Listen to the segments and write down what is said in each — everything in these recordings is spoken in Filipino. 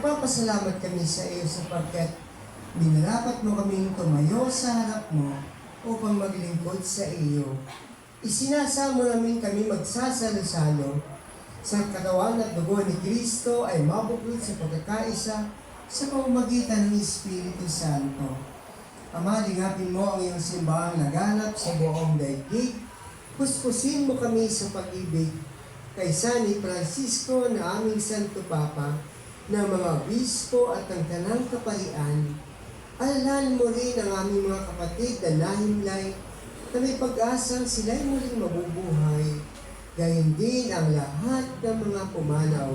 Nagpapasalamat kami sa iyo sapagkat minarapat mo kaming tumayo sa harap mo upang maglingkod sa iyo. Isinasamo namin kami magsasalo-salo sa katawan at dugo ni Kristo ay mabuklod sa pagkakaisa sa pamamagitan ng Espiritu Santo. Ama, lingapin mo ang iyong simbahang naganap sa buong daigdig. Puspusin mo kami sa pag-ibig kaysa ni Francisco na aming Santo Papa ng mga bispo at ang tanang kaparian. Alalan mo rin ang aming mga kapatid na nahimlay na may pag-asang sila'y muling mabubuhay. Gayon din ang lahat ng mga pumanaw.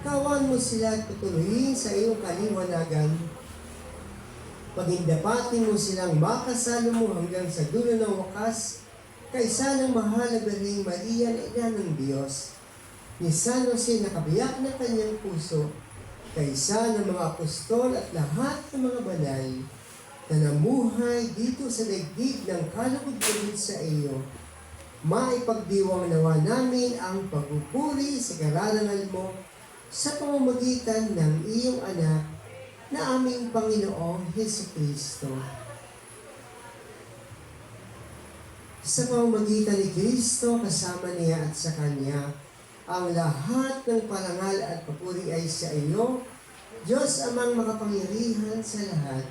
Kawan mo sila at patuloyin sa iyong kaliwanagan. Pagindapatin mo silang makasalo mo hanggang sa dulo ng wakas, kaysa ng mahal na Berling Maria na ina ng Diyos. Ni San Jose nakabiyak ng kanyang puso, kaysa ng mga apostol at lahat ng mga banal na namuhay dito sa daigdig ng kalugod sa iyo. Maipagdiwang nawa namin ang pagpupuri sa kararangal mo sa pamamagitan ng iyong anak na aming Panginoong Heso Kristo. Sa pamamagitan ni Kristo, kasama niya at sa Kanya, ang lahat ng parangal at papuri ay sa iyo, Diyos amang makapangyarihan sa lahat,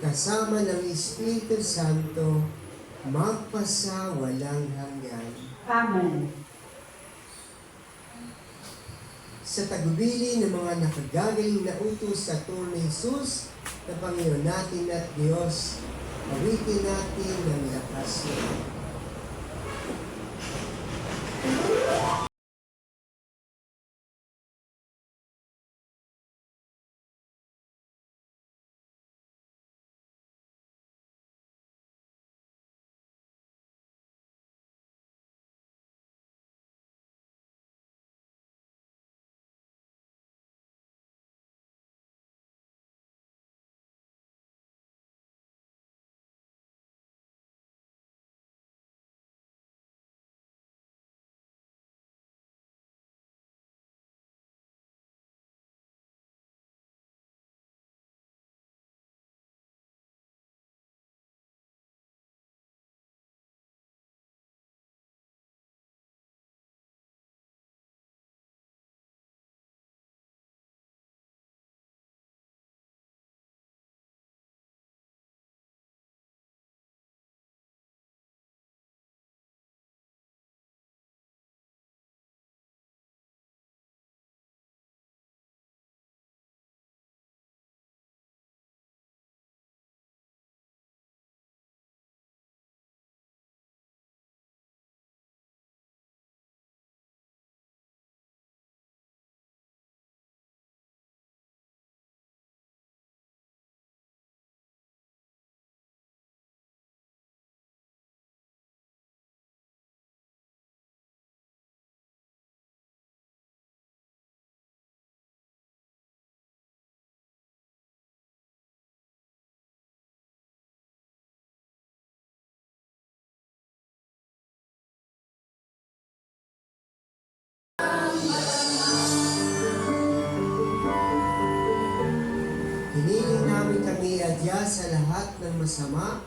kasama ng Espiritu Santo, magpasa walang hanggan. Amen. Sa tagubili ng mga nakagagaling na utos sa tulong ni Jesus na Panginoon natin at Diyos, awitin natin ng lakas niya. Namin kami adya sa lahat ng masama,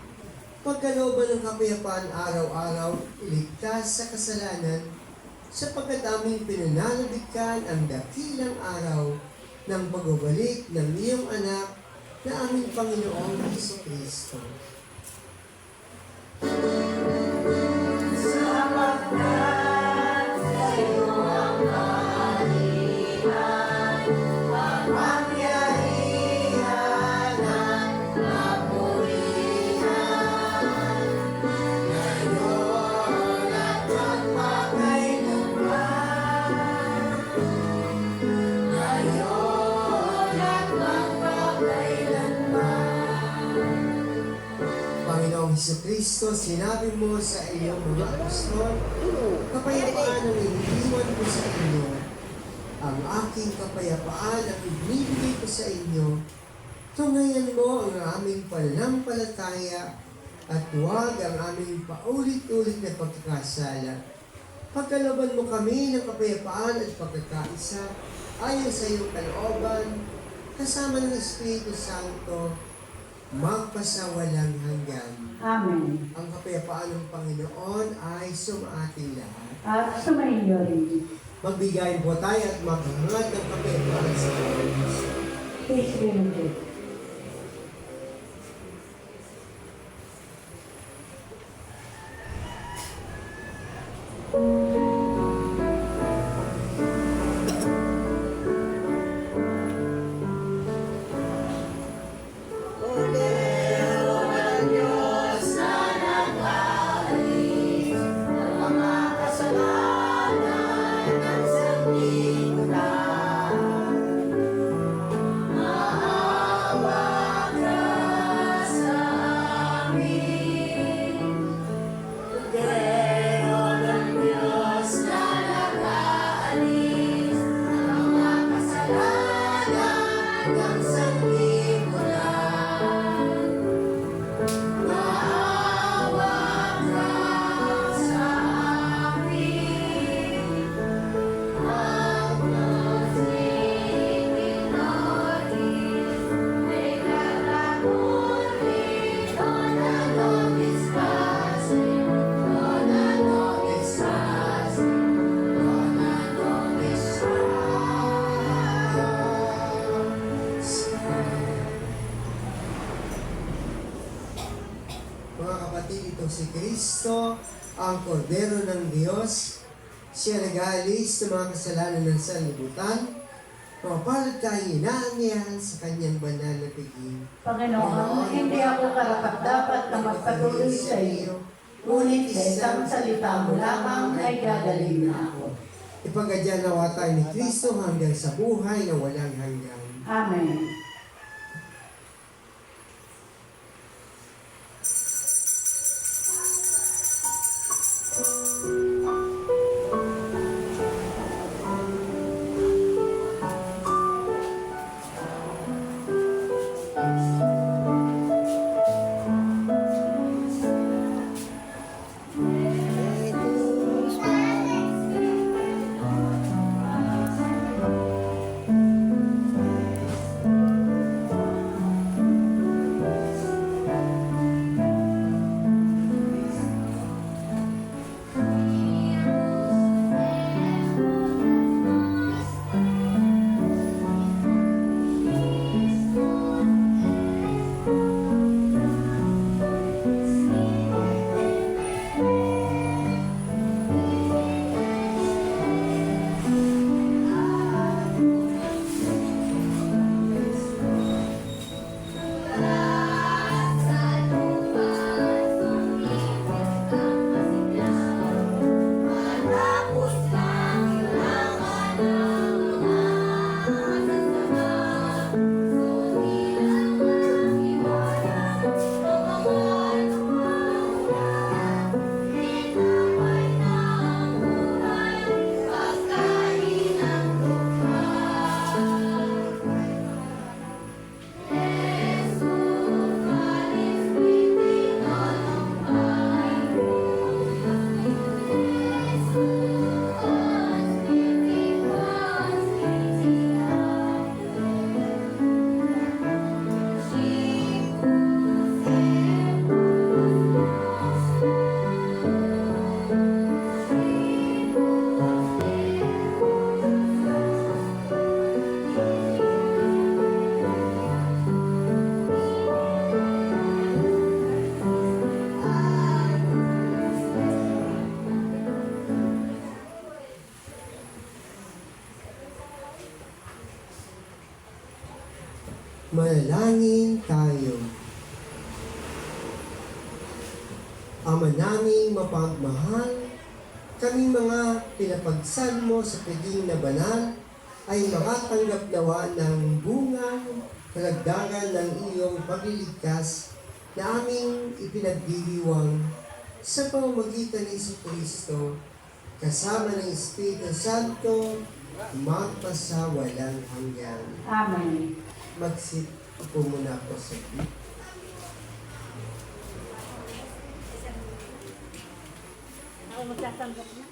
pagkalooban ng kapayapaan araw-araw, iligtas sa kasalanan, sapagkat aming pinananabikan ang dakilang araw ng pagbabalik ng iyong anak na aming Panginoong Heso Kristo. Panginoong Sinabi mo sa iyong mga apostol, kapayapaan ang iniiwan ko sa inyo. Ang aking kapayapaan ang ibinibigay ko sa inyo. Tungayan mo ang aming pananampalataya at huwag ang aming paulit-ulit na pagkakasala. Pagkalaban mo kami ng kapayapaan at pagkakaisa ayon sa iyong kalooban, kasama ng Espiritu Santo, magpasawalang hanggan. Amen. Ang kapayapaan ng Panginoon ay sumaating lahat. At sumainyo rin. Magbigayin po tayo at maghangad ng kapayapaan sa Diyos. Peace be with you. Kristo, ang Kordero ng Diyos. Siya nag-aalis ng mga kasalanan ng sanlibutan. Mapalad tayo inaanyahan sa kanyang banal na piging. Panginoon, hindi ako karapat-dapat na magpatuloy sa iyo. Ngunit sa isang salita mo lamang ay gagaling na ako. Ipagadyan nawa tayo ni Kristo hanggang sa buhay na walang hanggan. Amen. Manalangin tayo. Ama naming mapagmahal, kami mga pinapagsan mo sa piging na banal ay makatanggap nawa ng bunga kalagdagan ng iyong pagliligtas na aming ipinagdiriwang sa pamamagitan ni Iso Kristo kasama ng Espiritu Santo magpasawalang hanggan. Amen. Mag-sit po muna po sa Ako magsasanggap na.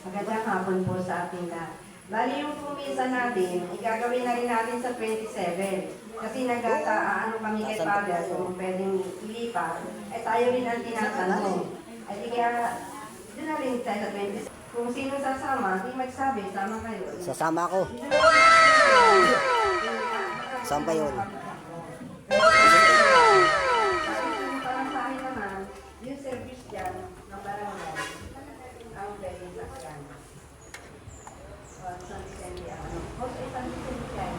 Magandang hapon po sa ating lahat. Bali yung pumisa natin, igagawin na rin natin sa 27. Kasi nagata, ano kami kay Father, kung pwedeng ilipat, eh tayo rin ang tinatanong. Ay di kaya, doon na rin tayo sa 27. Kung sino sasama, di magsabi, sama kayo. Sasama ako. Saan ba yun? Parang sa akin naman, yung service dyan, ng barangay, ang pwedeng sakyan. O, San Vicente, ano? O, sa San Vicente yan.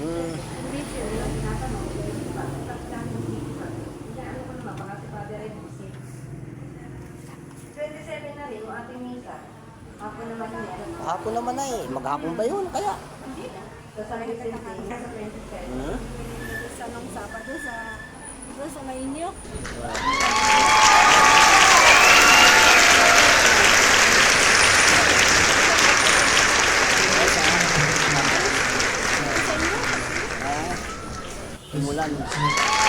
Hmm. Tinatanong, bakit sakyan yung dito? Hindi, ano ko naman, baka si Father ay busy. 27 na rin, yung ating misa. Ako naman yan. Hapon naman na eh. Maghapon ba yun? Kaya? Sa San Vicente, sa 27. Hmm? sa nung Sabado sa sa Mainyo. Ah. Umulan.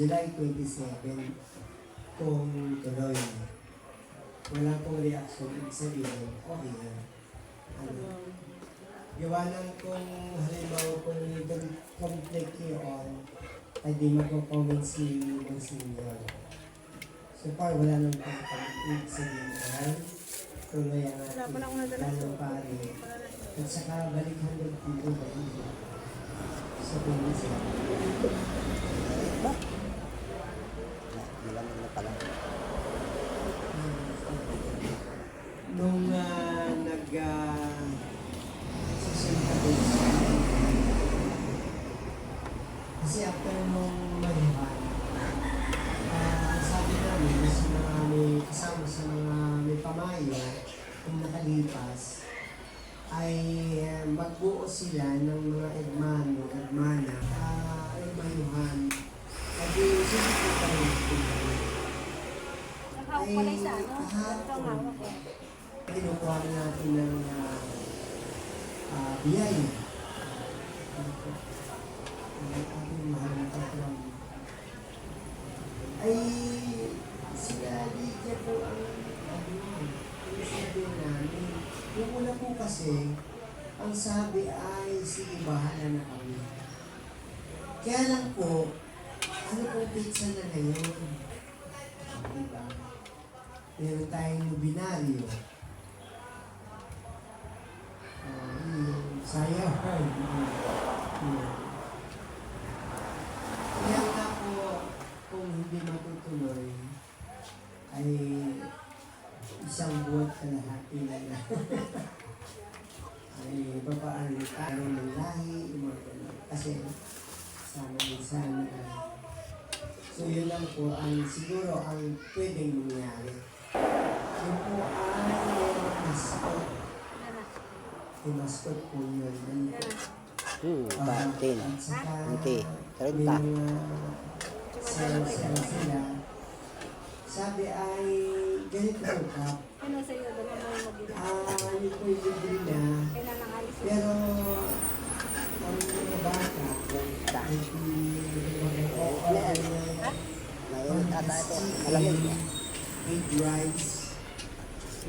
July 27 kung tuloy. Wala pong reaction, ibig sabihin, okay na. Ano? Gawa lang kung halimbawa kung conflict yun, ay di magko-comment si Monsignor. So far, wala nang conflict. Ibig sabihin, ay tuloy ang na ating. Dalo Pari. At saka balikan ng dito ba? Sa pulis. Ba? Pala. Nung uh, nag uh, kasi after nung marihan, ah, sabi namin mga may kasama sa mga may pamaya kung nakalipas ay eh, magbuo sila ng mga egmano, egmana, uh, egmayuhan. At yung sinipunta natin Nakahawak pala sa ano? Ito ang hawak ko. kinukuha na natin ng uh, uh, patron. Ay, sila Lydia po po kasi, ang sabi ay, sige, bahala na kami. Kaya lang po, ano pong pizza na ngayon? Diba? Meron tayong binaryo. Ah, yung sayang. Hmm. Kaya nga po, kung hindi matutuloy, ay isang buwan kalahati na lang. ay babaan tayo ng lahi, yung mga. Kasi sana din sana. So yun lang po ang siguro ang pwedeng mangyari. Po ay mascot. Yung mascot po yun. Yun po. Hmm, patin. Hindi. may 30. mga sell-sell sila. Sabi ay ganito po kap. Ano sa iyo? Dalawa mo yung mabila. Ah, yun po yung libre na. Mo. Pero ang mga bata ay Ngayon ata ito. Malamig. with rice,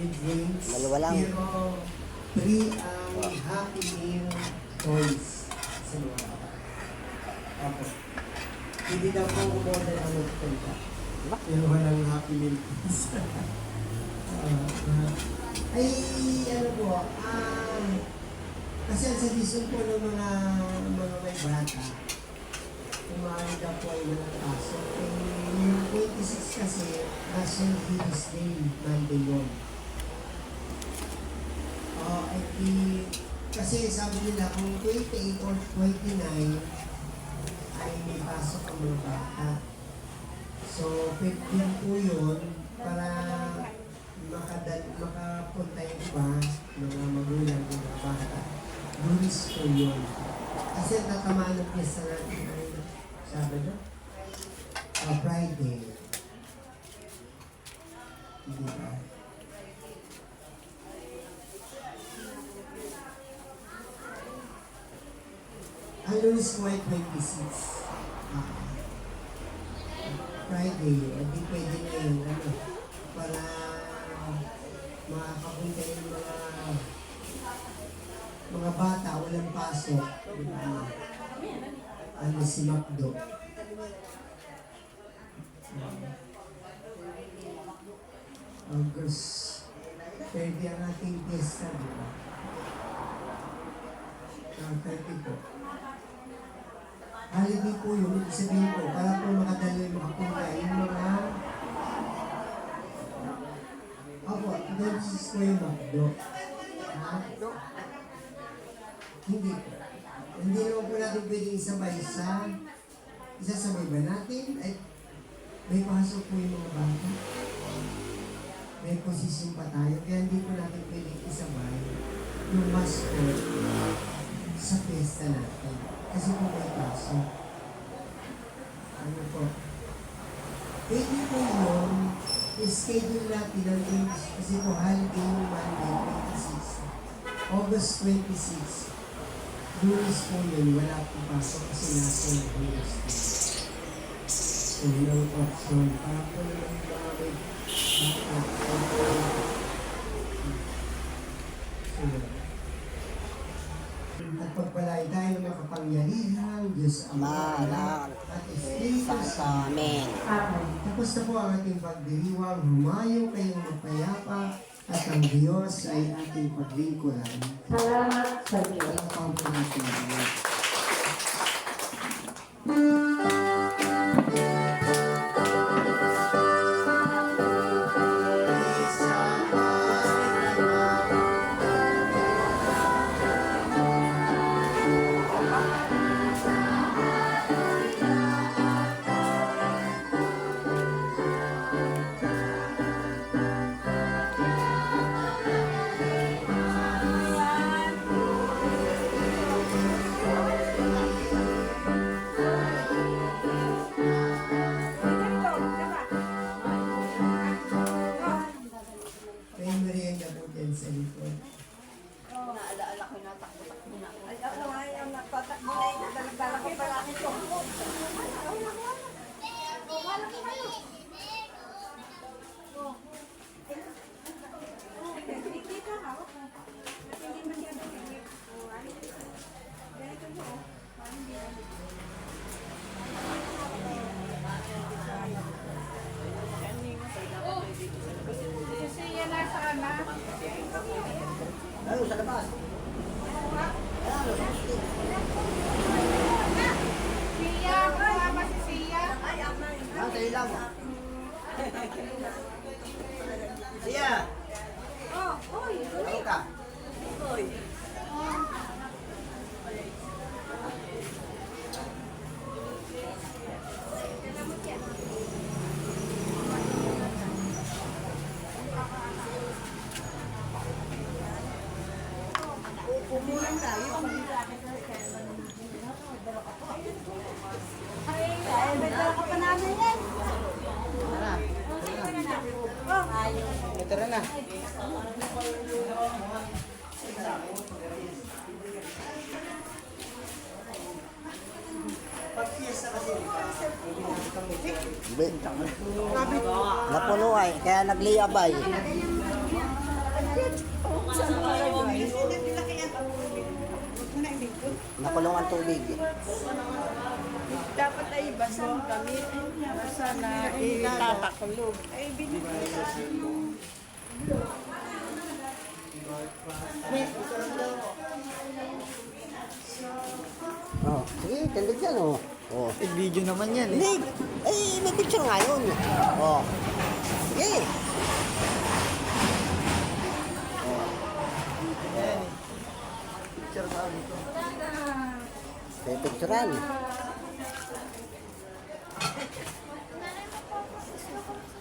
drinks. Dalawa lang. Pero free ang Happy Meal toys sa mga bata. Opo. Hindi daw po umorder ang magpunta. Ba? Pero walang Happy Meal toys. Ah. ay, ano po, ah, kasi ang suggestion po ng mga mga may bata, kumari daw po ay walang pasok. Eh, yung 26 kasi, National Heroes Day, Monday yun. Oo, ay di, kasi sabi nila kung 28 or 29 ay may pasok ang mga bata. So, 15 po yun para makadal, makapunta yung iba, mga magulang, mga bata. Lunis po yun. Kasi ang tatamaan ng piyesta natin ay Sabado? Uh, Friday. Hindi ba? Lunes ko ay 26. Ah. Friday, hindi pwede na yun, ano, para makakapunta yung mga mga bata, walang pasok. Diba? Ano si Macdo. August 30 ang ating piyesta, di ba? Ah, 30 po. Holiday po yun, ibig sabihin po, para po makadala yung makapunta, yung mga Opo, nag-sis ko yung Macdo. Ha? Hindi po. Hindi naman po natin pwedeng isabay sa isasabay ba natin? Ay, may pasok po yung mga bata. May posisyon pa tayo, kaya hindi po natin pwedeng isabay yung masko sa pesta natin. Kasi po may pasok. Ano po? Pwede po yun, schedule natin ang English kasi po holiday yung Monday, 26. August 26. Lunes po yun, wala po pasok kasi nasa yung Lunes po. So, yun ang option. Para po naman mga may bata. So, at pagpalay tayo ng makapangyarihan, Diyos Ama, Anak, at Espiritu Santo. Amen. Tapos na po ang ating pagdiriwang, humayo kayong mapayapa at ang Diyos ay ating paglingkuran. Salamat sa Diyos. Pang po natin. Sa labas. Siya, kasama si Siya. Ah, sa ilaw. Siya, Oh, oy, ano ka? Ay, may dala ka pa namin yan. Tara. Na. Be, napuno ay, kaya nagliyabay. Nakulong ang tubig. dapat ay basang kami. Basa na itatakulog. Ay, binigay Oh, sige, tindig yan oh. Oh. Eh, video naman yan Hindi, ay may picture nga yun. Oh. Sige. picture sa amin ito. May picturean. Thank you.